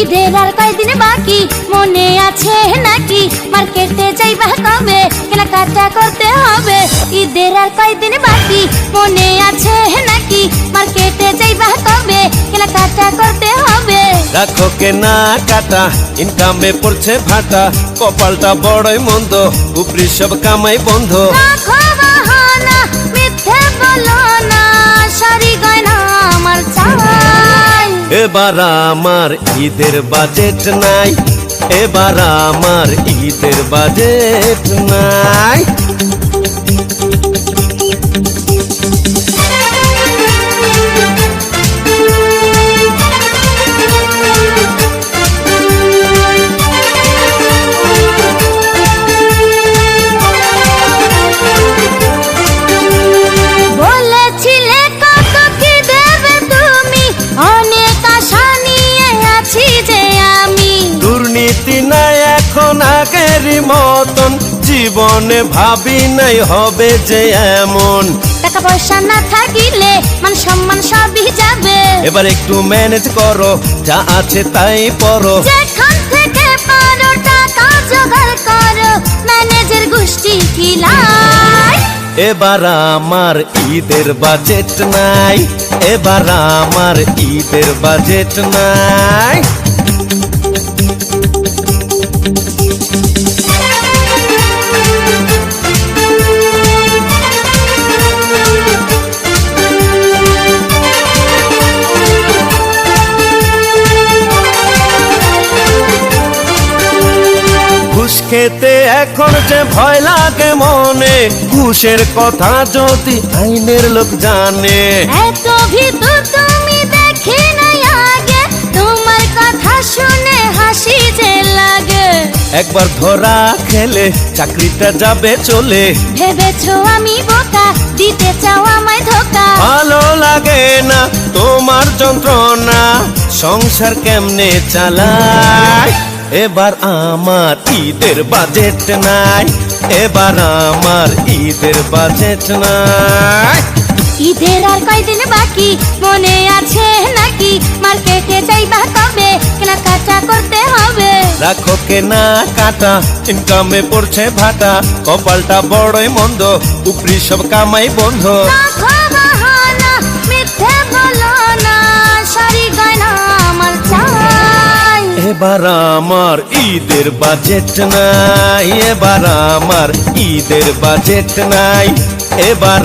ঈদের আর কয়দিন বাকি? মনে আছে নাকি? মার্কেটে যাইবা কবে? কেনাকাটা করতে হবে। ঈদের আর কয়দিন বাকি? মনে আছে নাকি? মার্কেটে যাইবা কবে? কেনাকাটা করতে হবে। রাখো কেনা কাটা ইনকামে পড়ছে ভাটা। কপালটা বড়ই মন্দ উপরি সব কামাই বন্ধ। রাখো এবার আমার ঈদের বাজেট নাই এবার আমার ঈদের বাজেট নাই। এখন মতন জীবনে ভাবি নাই হবে যে এমন। টাকা পয়সা না থাকিলে মান সম্মান সবই যাবে। এবার একটু ম্যানেজ করো যা আছে তাই পরো যেখান থেকে পারো টাকা জোগাড় করো ম্যানেজের গোষ্ঠী কিলাই এবার আমার ঈদের বাজেট নাই এবার আমার ঈদের বাজেট নাই। খেতে এখন যে ভয় লাগে মনে ঘুষের কথা যদি আইনের লোক জানে। এত ভিতর তুমি দেখি নাই আগে তোমার কথা শুনে হাসি যে লাগে। একবার ধরা খেলে চাকরিটা যাবে চলে। ভেবেছো আমি বোকা দিতে চাও আমায় ধোকা। ভালো লাগে না তোমার যন্ত্রণা সংসার কেমনে চালায়? এবার আমার ঈদের বাজেট নাই এবার আমার ঈদের বাজেট নাই। ঈদের আর কয়দিন বাকি? মনে আছে নাকি? মার্কেটে যাইবা কবে? কেনাকাটা করতে হবে। রাখো কেনা কাটা ইনকামে পড়ছে ভাটা কপালটা বড়ই মন্দ উপরি সব কামাই বন্ধ। রাখো এবার আমার ঈদের বাজেট নাই এবার আমার ঈদের বাজেট নাই এবার